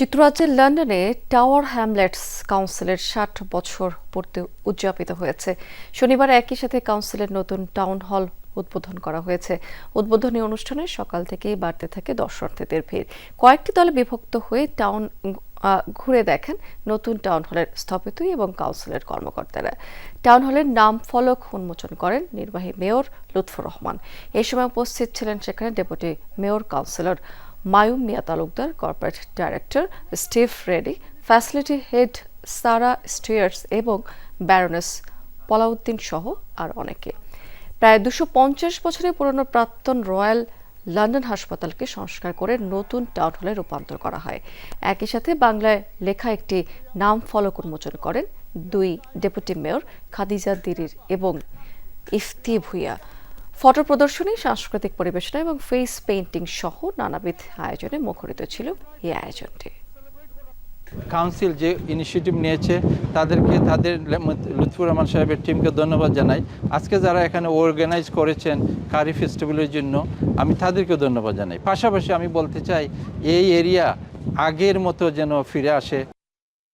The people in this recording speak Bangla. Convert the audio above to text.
যুক্তরাজ্যের লন্ডনে টাওয়ার হ্যামলেটস কাউন্সিলের ষাট বছর পূর্তি উদযাপিত হয়েছে। শনিবার একই সাথে কাউন্সিলের নতুন টাউন হল উদ্বোধন করা হয়েছে। উদ্বোধনী অনুষ্ঠানে সকাল থেকেই বাড়তে থাকে দর্শনার্থীদের ভিড়। কয়েকটি দলে বিভক্ত হয়ে টাউন ঘুরে দেখেন নতুন টাউন হলের স্থপতি এবং কাউন্সিলের কর্মকর্তারা। টাউন হলের নাম ফলক উন্মোচন করেন নির্বাহী মেয়র লুৎফর রহমান। এ সময় উপস্থিত ছিলেন সেখানে deputy mayor, councillor Mayum Miah Talukdar corporate director Steve Reddy facility head Sara Steers এবং ব্যারোনেস পলাউদ্দিন সহ আর অনেকে। প্রায় দুশো পঞ্চাশ বছরের পুরনো প্রাক্তন রয়্যাল লন্ডন হাসপাতালকে সংস্কার করে নতুন টাউন হলে রূপান্তর করা হয়। একই সাথে বাংলায় লেখা একটি নাম ফলক উন্মোচন করেন দুই ডেপুটি মেয়র খাদিজা দিরির এবং ইফতি ভুইয়া। ফটো প্রদর্শনী, সাংস্কৃতিক পরিবেশনা এবং ফেস পেইন্টিং সহ নানাবিধ আয়োজনে মুখরিত ছিল এই আয়োজনটি। কাউন্সিল যে ইনিশিয়েটিভ নিয়েছে, তাদেরকে, তাদের লুৎফুর রহমান সাহেবের টিমকে ধন্যবাদ জানাই। আজকে যারা এখানে অর্গানাইজ করেছেন কারি ফেস্টিভ্যালের জন্য, আমি তাদেরকে ধন্যবাদ জানাই। পাশাপাশি আমি বলতে চাই, এই এরিয়া আগের মতো যেন ফিরে আসে।